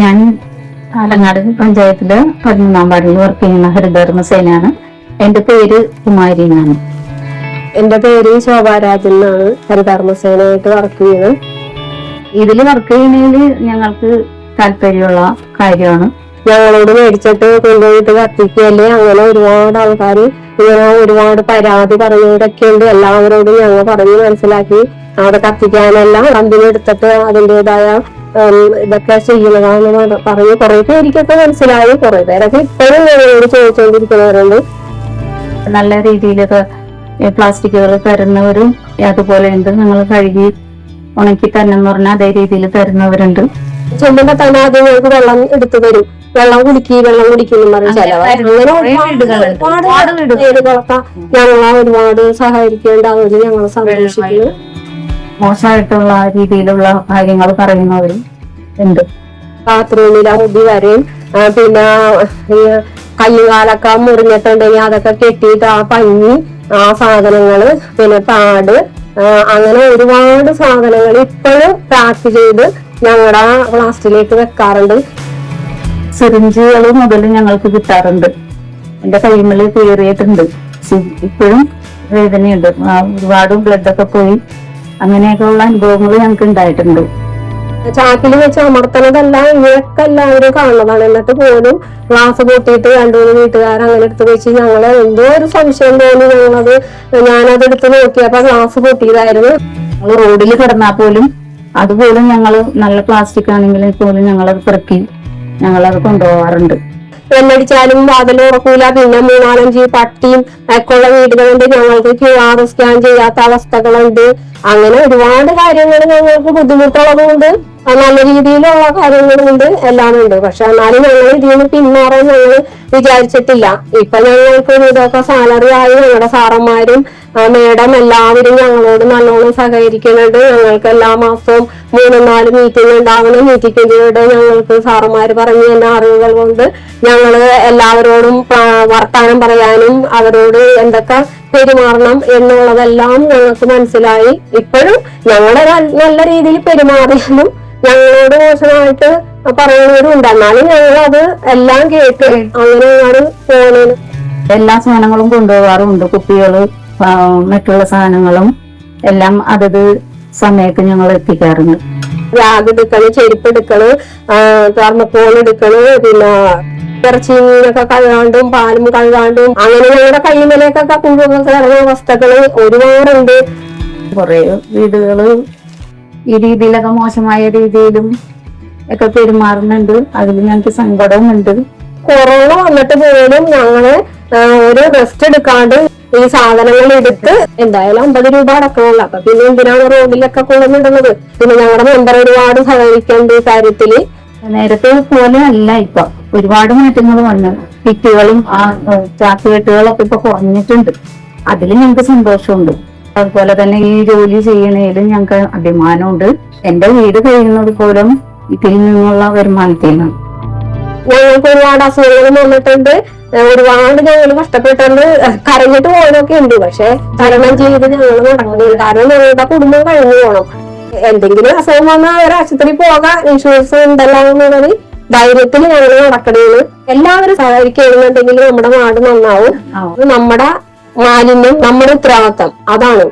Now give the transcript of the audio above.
ഞാൻ ആലങ്ങാട് പഞ്ചായത്തിൽ പതിമൂന്നാം വാർഡിൽ വർക്ക് ചെയ്യുന്ന ഹരിതകർമ്മ സേനയാണ് എന്റെ പേര് കുമാരി എന്നാണ്. എന്റെ പേര് ശോഭാരാജൻ എന്നാണ്. ഹരിതകർമ്മസേനയായിട്ട് വർക്ക് ചെയ്യുന്നത്. ഇതിൽ വർക്ക് ചെയ്യുന്നതിൽ ഞങ്ങൾക്ക് താല്പര്യമുള്ള കാര്യമാണ്. ഞങ്ങളോട് മേടിച്ചിട്ട് കൊണ്ടുപോയിട്ട് കത്തിക്കുകയല്ലേ? അങ്ങനെ ഒരുപാട് ആൾക്കാർ ഇങ്ങനെ ഒരുപാട് പരാതി പറഞ്ഞവരൊക്കെ ഉണ്ട് എല്ലാവരോടും ഞങ്ങൾ പറഞ്ഞ് മനസ്സിലാക്കി. അവിടെ കത്തിക്കാനെല്ലാം അന്തിമെടുത്തിട്ട് അതിന്റെതായ ഇതൊക്കെ ചെയ്യുന്നതാണെന്ന് പറ- പറഞ്ഞ് കുറെ പേർക്കൊക്കെ മനസ്സിലായി. കുറെ പേരൊക്കെ ഇപ്പോഴും ഞങ്ങളോട് ചോദിച്ചുകൊണ്ടിരിക്കുന്നവരുണ്ട് നല്ല രീതിയിലൊക്കെ പ്ലാസ്റ്റിക്കുകൾ തരുന്നവരും അതുപോലെ ഉണ്ട്. ഞങ്ങൾ കഴുകി ഉണക്കി തന്നെന്ന് പറഞ്ഞാൽ അതേ രീതിയിൽ തരുന്നവരുണ്ട്. ചെല്ലുമ്പോ തന്നെ ആദ്യം ഞങ്ങൾക്ക് വെള്ളം എടുത്തു തരും. വെള്ളം കുടിക്കി വെള്ളം കുടിക്കുന്നു ഒരുപാട്. വീടുകളൊക്കെ ഞങ്ങളെ ഒരുപാട് സഹായിക്കേണ്ട അവർ ഞങ്ങളെ സന്തോഷിക്കുന്നു. മോശമായിട്ടുള്ള രീതിയിലുള്ള കാര്യങ്ങൾ പറയുന്നവരും ഉണ്ട്. ആ മുടി വരെയും പിന്നെ കയ്യും കാലൊക്കെ മുറിഞ്ഞിട്ടുണ്ടെങ്കിൽ അതൊക്കെ കെട്ടിയിട്ട് ആ പഞ്ഞി ആ സാധനങ്ങൾ പിന്നെ പാട് അങ്ങനെ ഒരുപാട് സാധനങ്ങൾ ഇപ്പോഴും പാക്ക് ചെയ്ത് ഞങ്ങളുടെ പ്ലാസ്റ്റിലേക്ക് വെക്കാറുണ്ട്. സിറിഞ്ചുകൾ മുതൽ ഞങ്ങൾക്ക് കിട്ടാറുണ്ട്. എന്റെ കൈമൽ കീറിയിട്ടുണ്ട്. സി- ഇപ്പോഴും വേദനയുണ്ട്. ഒരുപാട് ബ്ലഡൊക്കെ പോയി. അങ്ങനെയൊക്കെ ഉള്ള അനുഭവങ്ങൾ ഞങ്ങൾക്ക് ഉണ്ടായിട്ടുണ്ട്. ചാക്കിൽ വെച്ച് അമർത്തണതല്ല ഇവരൊക്കെ എല്ലാവരും കാണുന്നതാണ്. എന്നിട്ട് പോലും ക്ലാസ് പൊട്ടിയിട്ട് രണ്ടു മൂന്ന് വീട്ടുകാർ അങ്ങനെ എടുത്ത് വെച്ച് ഞങ്ങൾ എന്തോ ഒരു സംശയം തോന്നി. ഞങ്ങളത് ഞാനത് എടുത്ത് നോക്കിയപ്പോ ക്ലാസ് പൊട്ടിയതായിരുന്നു. ഞങ്ങൾ റോഡിൽ കിടന്നാൽ പോലും അതുപോലും ഞങ്ങൾ നല്ല പ്ലാസ്റ്റിക് ആണെങ്കിൽ പോലും ഞങ്ങളത് പെറുക്കി ഞങ്ങളത് കൊണ്ടുപോകാറുണ്ട് ബെല്ലടിച്ചാലും വാതിൽ ഉറക്കൂല പിന്നെ മൂന്നാലഞ്ച് പട്ടിയും ഒക്കെ ഉള്ള വീടുകളുണ്ട്. ഞങ്ങൾക്ക് ക്യു ആർ സ്കാൻ ചെയ്യാത്ത അവസ്ഥകളുണ്ട്. അങ്ങനെ ഒരുപാട് കാര്യങ്ങൾ ഞങ്ങൾക്ക് ബുദ്ധിമുട്ടുള്ളതുകൊണ്ട് നല്ല രീതിയിലുള്ള കാര്യങ്ങളുണ്ട്. എല്ലാം ഉണ്ട് പക്ഷെ എന്നാലും ഞങ്ങൾ ഇതിൽ നിന്ന് പിന്മാറാൻ ഞങ്ങൾ വിചാരിച്ചിട്ടില്ല. ഇപ്പൊ ഞങ്ങൾക്ക് ഒരു ഇതൊക്കെ സാലറി ആയി ഞങ്ങളുടെ സാറന്മാരും മേഡം എല്ലാവരും ഞങ്ങളോട് നല്ലോണം സഹകരിക്കുന്നുണ്ട്. ഞങ്ങൾക്ക് എല്ലാ മാസവും മൂന്നും നാല് മീറ്റിംഗ് ഉണ്ടാവുന്ന മീറ്റിംഗിലൂടെ ഞങ്ങൾക്ക് സാറുമാര് പറഞ്ഞു തന്ന അറിവുകൾ കൊണ്ട് ഞങ്ങൾ എല്ലാവരോടും വർത്താനം പറയാനും അവരോട് എന്തൊക്കെ പെരുമാറണം എന്നുള്ളതെല്ലാം ഞങ്ങൾക്ക് മനസ്സിലായി. ഇപ്പോഴും ഞങ്ങളെ നല്ല രീതിയിൽ പെരുമാറിയാലും ഞങ്ങളോട് മോശമായിട്ട് പറയുന്നവരും ഉണ്ട് എന്നാലും ഞങ്ങൾ അത് എല്ലാം കേട്ട് അങ്ങനെയാണ് പോകുന്നത് എല്ലാ സാധനങ്ങളും കൊണ്ടുപോകാറുണ്ട് കുപ്പികൾ. മറ്റുള്ള സാധനങ്ങളും എല്ലാം അതത് സമയത്ത് ഞങ്ങൾ എത്തിക്കാറുണ്ട്. ബാഗ് എടുക്കണ് ചെരുപ്പ് എടുക്കണ് തെർമക്കോൾ എടുക്കണ് പിന്നെ ഇറച്ചിയൊക്കെ കഴുകാണ്ടും പാലും കഴുകാണ്ടും അങ്ങനെ ഞങ്ങളുടെ കൈമലേക്കൊക്കെ കുഴുവൊക്കെ കയറുന്ന വസ്തുക്കൾ ഒരുപാടുണ്ട്. കുറെ വീടുകൾ ഈ രീതിയിലൊക്കെ മോശമായ രീതിയിലും ഒക്കെ പെരുമാറുന്നുണ്ട്. അതിൽ ഞങ്ങൾക്ക് സങ്കടവും ഉണ്ട് കൊറോണ വന്നിട്ട് പോലും ഞങ്ങൾ ഒരു റെസ്റ്റ് എടുക്കാണ്ട് ഈ സാധനങ്ങൾ എടുത്ത് എന്തായാലും അമ്പത് രൂപ അടക്കണമല്ലോ അപ്പൊ പിന്നെ എന്തിനാണ് റോഡിലൊക്കെ കൊണ്ടുവന്നിടുന്നത് പിന്നെ ഞങ്ങളുടെ മെമ്പർ ഒരുപാട് സഹകരിക്കേണ്ട ഈ കാര്യത്തിൽ. നേരത്തെ പോലെ അല്ല ഇപ്പൊ. ഒരുപാട് മാറ്റങ്ങൾ വന്നു. കിറ്റുകളും ആ ചാക്കുകെട്ടുകളൊക്കെ ഇപ്പൊ കുറഞ്ഞിട്ടുണ്ട്. അതിൽ ഞങ്ങൾക്ക് സന്തോഷമുണ്ട്. അതുപോലെ തന്നെ ഈ ജോലി ചെയ്യണേലും ഞങ്ങൾക്ക് അഭിമാനമുണ്ട്. എന്റെ വീട് കഴിയുന്നത് പോലും ഇതിൽ നിന്നുള്ള വരുമാനത്തിൽ നിന്നാണ്. ഞങ്ങൾക്ക് ഒരുപാട് അസുഖങ്ങൾ വന്നിട്ടുണ്ട്. ഒരുപാട് ഞങ്ങൾ കഷ്ടപ്പെട്ടുണ്ട് കരഞ്ഞിട്ട് പോകാനൊക്കെ ഉണ്ട്. പക്ഷെ തരണം ചെയ്ത് ഞങ്ങൾ നടക്കുന്നത് കാരണം ഞങ്ങളുടെ കുടുംബം കഴിഞ്ഞു പോകണം എന്തെങ്കിലും അസുഖം വന്നാൽ ഒരു ആശുപത്രി പോകാം. ഇൻഷുറൻസ് ഉണ്ടല്ലോ എന്നുള്ളത് ധൈര്യത്തിൽ ഞങ്ങൾ നടക്കണേന്ന് എല്ലാവരും സഹകരിക്കുകയാണെന്നുണ്ടെങ്കിൽ നമ്മുടെ നാട് നന്നാവും. നമ്മുടെ മാലിന്യം നമ്മുടെ ഉത്തരവാദിത്തം. അതാണ്.